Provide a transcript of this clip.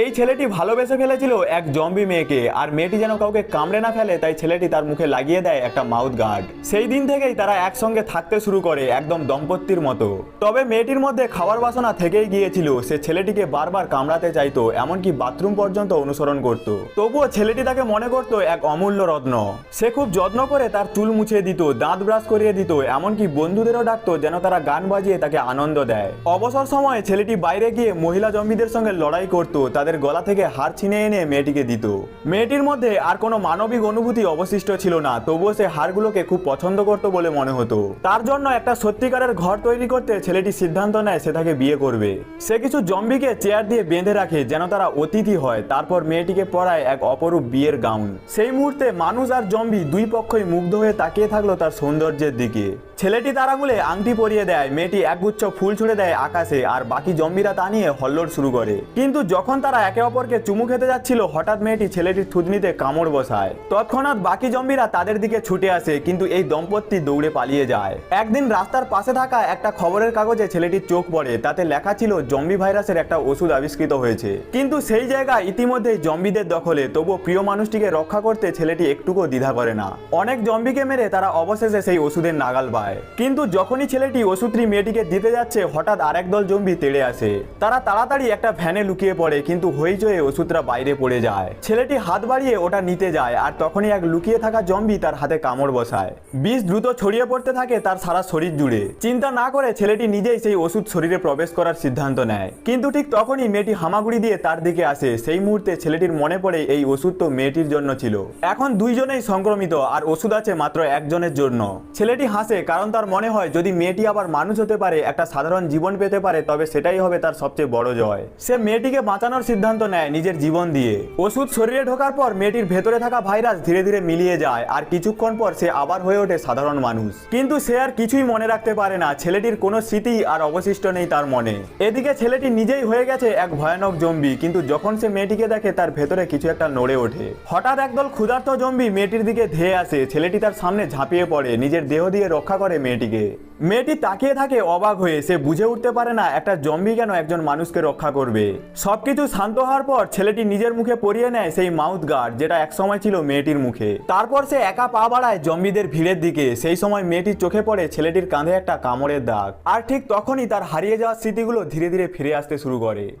এই ছেলেটি ভালোবেসে ফেলেছিল এক জম্বি মেয়েকে, আর মেয়েটি যেন কাউকে কামড়ে না ফেলে, তাই ছেলেটি তার মুখে লাগিয়ে দেয় একটা মাউথ গার্ড সেই দিন থেকেই তারা একসঙ্গে থাকতে শুরু করে একদম দম্পতির মতো। তবে মেয়েটির মধ্যে খাওয়ার বাসনা থেকেই গিয়েছিল, সে ছেলেটিকে বারবার কামড়াতে চাইতো, এমনকি বাথরুম পর্যন্ত অনুসরণ করত। তবুও ছেলেটি তাকে মনে করতো এক অমূল্য রত্ন। সে খুব যত্ন করে তার চুল মুছিয়ে দিত, দাঁত ব্রাশ করিয়ে দিত, এমনকি বন্ধুদেরও ডাকতো যেন তারা গান বাজিয়ে তাকে আনন্দ দেয়। অবসর সময়ে ছেলেটি বাইরে গিয়ে মহিলা জম্বিদের সঙ্গে লড়াই করত তাদের গলা থেকে হার ছিনে এনে মেয়েটিকে দিত। মেয়েটির মধ্যে আর কোনো মানবিক অনুভূতি অবশিষ্ট ছিল না, তবুও সে হারগুলোকে খুব পছন্দ করত বলে মনে হতো। তার জন্য একটা সত্যিকারের ঘর তৈরি করতে ছেলেটি সিদ্ধান্ত নেয় সে তাকে বিয়ে করবে। সে কিছু জম্বিকে চেয়ার দিয়ে বেঁধে রাখে যেন তারা অতিথি হয়, তারপর মেয়েটিকে পরায় এক অপরূপ বিয়ের গাউন। সেই মুহূর্তে মানুষ আর জম্বি দুই পক্ষই মুগ্ধ হয়ে তাকিয়ে থাকল তার সৌন্দর্যের দিকে। ছেলেটি তার আঙুলে আংটি পরিয়ে দেয়, মেয়েটি একগুচ্ছ ফুল ছুড়ে দেয় আকাশে, আর বাকি জম্বিরা তা নিয়ে হল্লোড় শুরু করে। কিন্তু যখন তারা একে অপরকে চুমু খেতে যাচ্ছিল। হঠাৎ মেয়েটি ছেলেটির থুতনিতে কামড় বসায়। তৎক্ষণাৎ বাকি জম্বিরা তাদের দিকে ছুটে আসে, কিন্তু এই দম্পতি দৌড়ে পালিয়ে যায়। একদিন রাস্তার পাশে থাকা একটা খবরের কাগজে ছেলেটির চোখ পড়ে, তাতে লেখা ছিল, জম্বি ভাইরাসের একটা ওষুধ আবিষ্কৃত হয়েছে। কিন্তু সেই জায়গা ইতিমধ্যেই জম্বিদের দখলে, তবুও প্রিয় মানুষটিকে রক্ষা করতে ছেলেটি একটুকু দ্বিধা করে না। অনেক জম্বিকে মেরে তারা অবশেষে সেই ওষুধের নাগাল পায়। কিন্তু যখনই ছেলেটি ওষুধটি মেয়েটিকে দিতে যাচ্ছে, হঠাৎ আরেক দল জম্বি তেড়ে আসে। তারা তাড়াতাড়ি একটা ভ্যানে লুকিয়ে পড়ে কিন্তু হইচয়ে ওষুধটা বাইরে পড়ে যায়। ছেলেটি হাত বাড়িয়ে ওটা নিতে যায় আর তখনই এক লুকিয়ে থাকা জম্বি তার হাতে কামড় বসায়। বিষ দ্রুত ছড়িয়ে পড়তে থাকে তার সারা শরীর জুড়ে। চিন্তা না করে ছেলেটি নিজেই সেই ওষুধ শরীরে প্রবেশ করার সিদ্ধান্ত নেয়। কিন্তু ঠিক তখনই মেয়েটি হামাগুড়ি দিয়ে তার দিকে আসে। সেই মুহূর্তে ছেলেটির মনে পড়ে এই ওষুধ তো মেয়েটির জন্য ছিল। এখন দুইজনেই সংক্রমিত আর ওষুধ আছে মাত্র একজনের জন্য। ছেলেটি হাসে কারণ তার মনে হয় যদি মেয়েটি আবার মানুষ হতে পারে, একটা সাধারণ জীবন পেতে পারে, তবে সেটাই হবে তার সবচেয়ে বড় জয়। সে মেয়েটিকে বাঁচানোর সিদ্ধান্ত নেয় নিজের জীবন দিয়ে। ওষুধ শরীরে ঢোকার পর মেয়েটির ভেতরে থাকা ভাইরাস ধীরে ধীরে মিলিয়ে যায় আর কিছুক্ষণ পর সে আবার হয়ে ওঠে সাধারণ মানুষ। কিন্তু সে আর কিছুই মনে রাখতে পারে না, ছেলেটির কোনো স্মৃতি আর অবশিষ্ট নেই তার মনে। এদিকে ছেলেটি নিজেই হয়ে গেছে এক ভয়ানক জম্বি, কিন্তু যখন সে মেয়েটিকে দেখে তার ভেতরে কিছু একটা নড়ে ওঠে। হঠাৎ একদল ক্ষুধার্ত জম্বি মেয়েটির দিকে ধেয়ে আসে। ছেলেটি তার সামনে ঝাঁপিয়ে পড়ে, নিজের দেহ দিয়ে রক্ষা করে মেয়েটিকে। মেয়েটি তাকিয়ে থাকে অবাক হয়ে। সে বুঝে উঠতে পারে না, একটা জম্বি কেন একজন মানুষকে রক্ষা করবে। সবকিছু শান্ত হওয়ার পর ছেলেটি নিজের মুখে পরিয়ে নেয় সেই মাউথ গার্ড, যেটা একসময় ছিল মেয়েটির মুখে। তারপর সে একা পা বাড়ায় জম্বিদের ভিড়ের দিকে। সেই সময় মেয়েটির চোখে পড়ে ছেলেটির কাঁধে একটা কামড়ের দাগ। আর ঠিক তখনই তার হারিয়ে যাওয়ার স্মৃতিগুলো ধীরে ধীরে ফিরে আসতে শুরু করে।